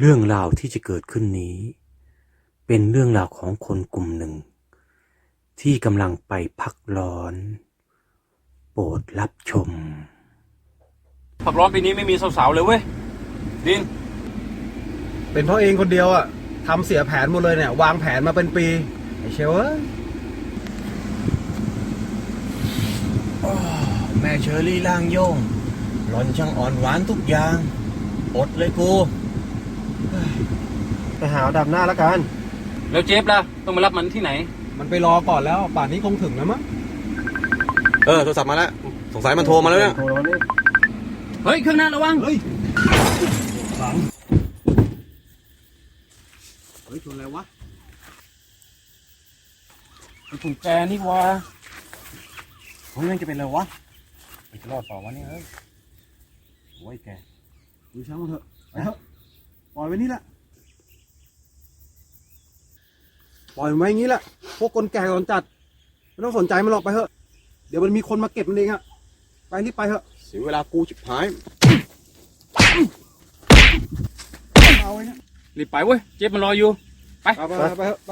เรื่องราวที่จะเกิดขึ้นนี้ เป็นเรื่องราวของคนกลุ่มหนึ่ง ที่กำลังไปพักร้อน โปรดรับชม ผักร้อนปีนี้ไม่มีสาวๆเลยเว้ย ดิน เป็นเพราะเองคนเดียวอะทำเสียแผนหมดเลยเนี่ย วางแผนมาเป็นปี ไอ้เชลเอ้ยแม่เชอรี่ล่างโยงหลอนช่างอ่อนหวานทุกอย่าง อดเลยกู ไปหาดับหน้าแล้วกัน แล้วเจฟล่ะ ต้องมารับมันที่ไหน มันไปรอก่อนแล้วป่านนี้คงถึงแล้วมั้งเออโทรศัพท์มาแล้ว สงสัยมันโทรมาแล้วเนี่ย โทรแล้วนี่เฮ้ย เครื่องหน้าระวัง เฮ้ยหลังเฮ้ยชนอะไรวะไอ้ถุงแกนี่วะเฮ้ยมันจะเป็นอะไรวะไปจะรอดต่อวะเนี่ยเฮ้ยโอ้ยแกดูช่างมันเถอะไปเถอะ ปล่อยไว้นี่แหละปล่อยมันไว้อย่างนี้แหละพวกคนแก่คนจัดไม่ต้องสนใจมันหรอกไปเถอะ เดี๋ยวมันมีคนมาเก็บมันเองอะไปรีบไปเถอะเสียเวลากูชิบหายเอาไว้เนี่ยรีบไปเว้ยเจฟมันรออยู่ไปไปไปไปไปเถอะไป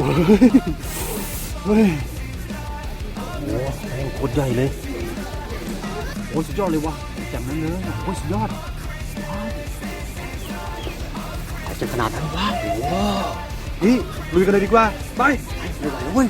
โอ้แม่งโคตรใหญ่เลยโอ้สุดยอดเลยวะอย่างนั้นเลยโอ้สุดยอดอาจจะขนาดนั้นวะโอ้นี่ลุยกันเลยดีกว่า ไปไปเลยเว้ย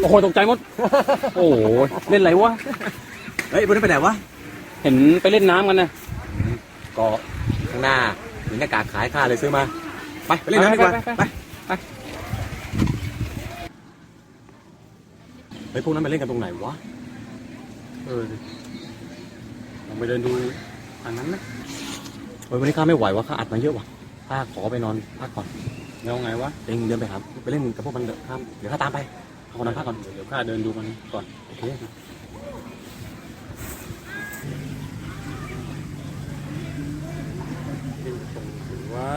โอ้โหตกใจหมด โอ้โหเล่นอะไรวะ เฮ้ยพวกนั้นไปไหนวะ เห็นไปเล่นน้ำกันนะก็ข้างหน้ามีหน้ากากขายค่าเลยซื้อมา ไปไปเล่นน้ำดีกว่าไปไปไปไปเฮ้ยพวกนั้นไปเล่นกันตรงไหนวะ เออลองไปเดินดูอันนั้นนะเฮ้ยวันนี้ข้าไม่ไหววะข้าอัดมาเยอะว่ะข้าขอไปนอนพักก่อนแล้วไงวะเองเดินไปครับ ไปเล่นกับพวกมันเถอะครับเดี๋ยวข้าตามไป ขอนอนพักก่อน เดี๋ยวข้าเดินดูมันก่อน โอเคหรือว่า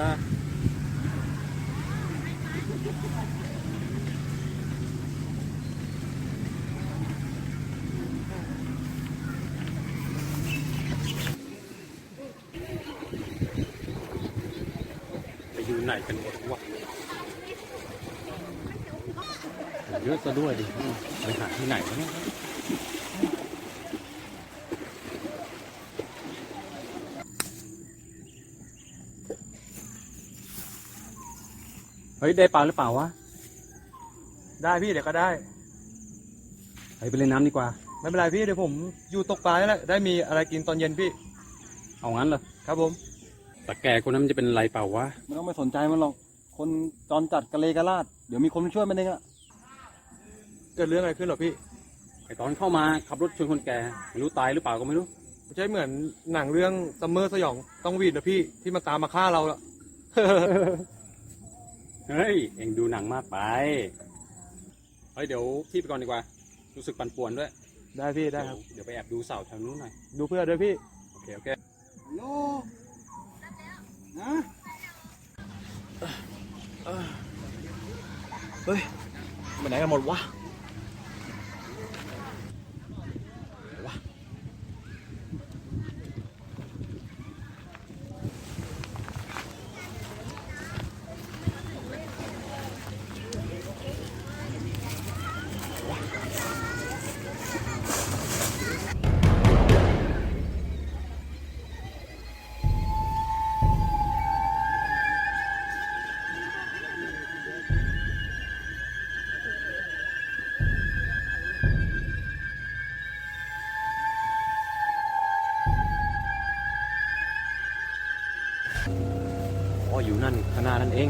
ไปอยู่ไหนกันหมดวะ เยอะซะด้วยดิไปหาที่ไหนวะเนี่ยเฮ้ย ได้ปลาหรือเปล่าวะ ได้พี่เดี๋ยวก็ได้เฮ้ยไปเล่นน้ำดีกว่า ไม่เป็นไรพี่เดี๋ยวผมอยู่ตกปลาแล้วแหละได้มีอะไรกินตอนเย็นพี่ เอางั้นเหรอ ครับผม แต่แกคนนั้นมันจะเป็นไรเปล่าวะ ไม่ต้องไปสนใจมันหรอก คนจรจัดกะเลกะลาด เดี๋ยวมีคนมาช่วยมันเองอะเกิดเรื่องอะไรขึ้นหรอพี่ไอตอนเข้ามาขับรถชนคนแก่ไม่รู้ตายหรือเปล่าก็ไม่รู้ ไม่ใช่เหมือนหนังเรื่องซัมเมอร์สยองต้องวีดนะพี่ที่มันตามมาฆ่าเราละ เฮ้ย เอ็งดูหนังมากไป เฮ้ย เดี๋ยวพี่ไปก่อนดีกว่า รู้สึกปั่นป่วนด้วยได้พี่ได้ครับ เดี๋ยวไปแอบดูเสาแถวนู้นหน่อย ดูเพื่อด้วยพี่ โอเค โอเคโลนะฮ้ยไปไหนกันห ơi mình nãy là một quá. นั่นข้างหน้านั่นเอง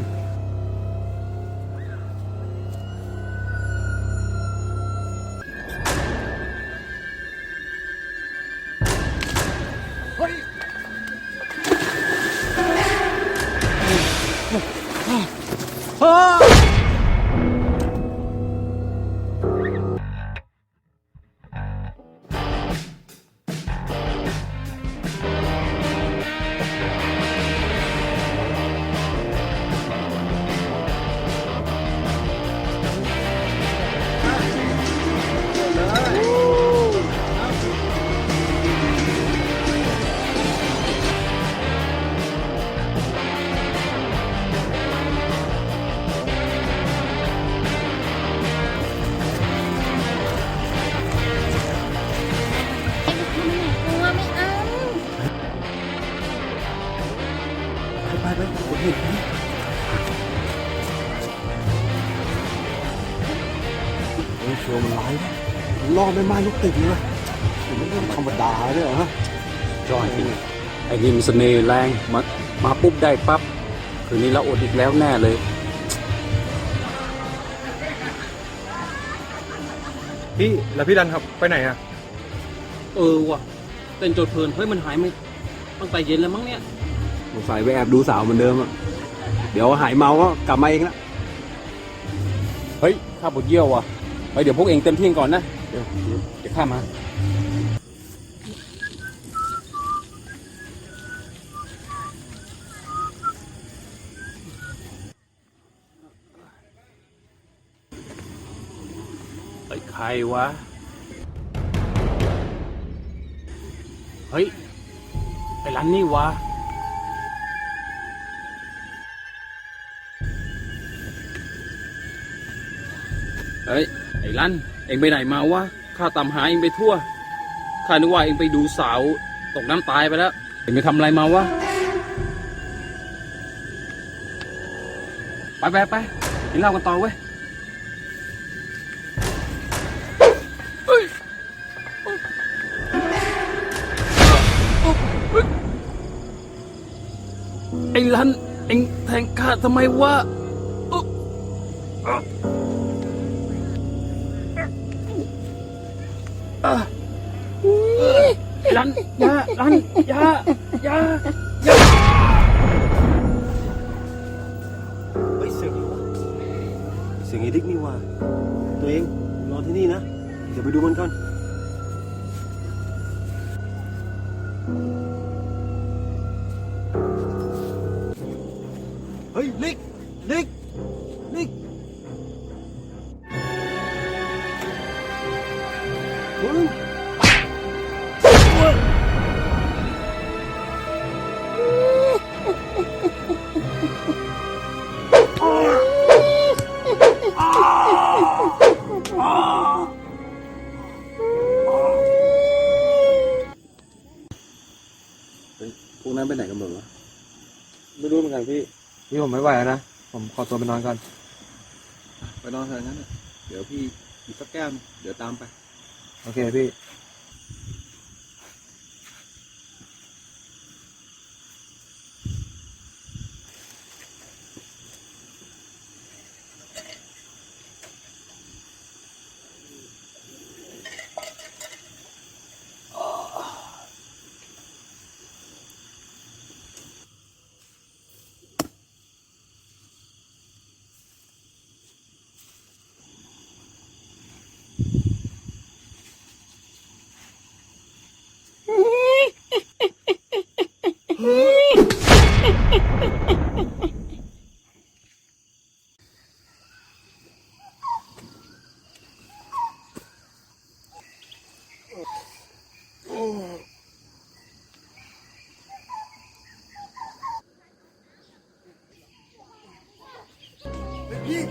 เฮ้ยเชียวมันร้ายวะล่อแม่ไม้ลูกติดเลยมันไม่ธรรมดาเนี่ยเหรอฮะจอยจริงไอ้นี่มันเสน่ห์แรงมามาปุ๊บได้ปั๊บคืนนี้เราอดอีกแล้วแน่เลย พี่แล้วพี่ดันครับไปไหนอะเออว่ะเต้นจดเพลินเฮ้ยมันหายไหมตั้งแต่เย็นแล้วมั้งเนี่ยสงสัยไปแอบดูสาวเหมือนเดิมอะเดี๋ยวหายเมาก็กลับมาเองละเฮ้ยข้าปวดเยี่ยวว่ะ ไปเดี๋ยวพวกเองเต็มที่ก่อนนะ เดี๋ยวเดี๋ยวเดี๋ยวข้ามาไอ้ใครวะ เฮ้ย ไอ้รันนี่วะ เฮ้ยไอ้ลันเองไปไหนมาวะข้าตามหาเองไปทั่วข้านึกว่าเองไปดูสาวตกน้ำตายไปแล้วเองไปทำอะไรมาวะไปไปไปกินเหล้ากันต่อเว้ยไอ้ลันเองแทงข้าทำไมวะ ลันยาลันยายาเฮ้ยเสียงอยู่วะเสียงไอ้ดิกนี่ว่า ตัวเองรอที่นี่นะ เดี๋ยวไปดูมันก่อนเฮ้ยลิกลิกลิกมึงพ กนั้นไปไหนกันหมดวะไม่รู้เหมือนกันพี่ พี่ผมไม่ไหวแล้วนะ ผมขอตัวไปนอนก่อน ไปนอนเถอะงั้นน่ะเดี๋ยวพี่อีกสักแก้วนึงเดี๋ยวตามไป โอเคพี่ พี่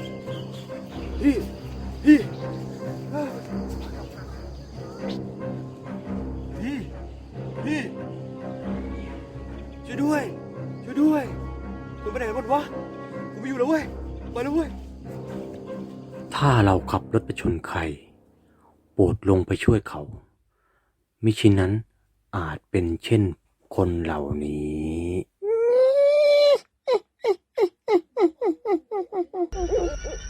พี่พี่พี่ช่วยด้วย ช่วยด้วยคุณไปไหนกันหมดวะกูไม่อยู่แล้วเว้ยไปแล้วเว้ย ถ้าเราขับรถไปชนใคร โปรดลงไปช่วยเขา มิฉะนั้นอาจเป็นเช่นคนเหล่านี้ Oh,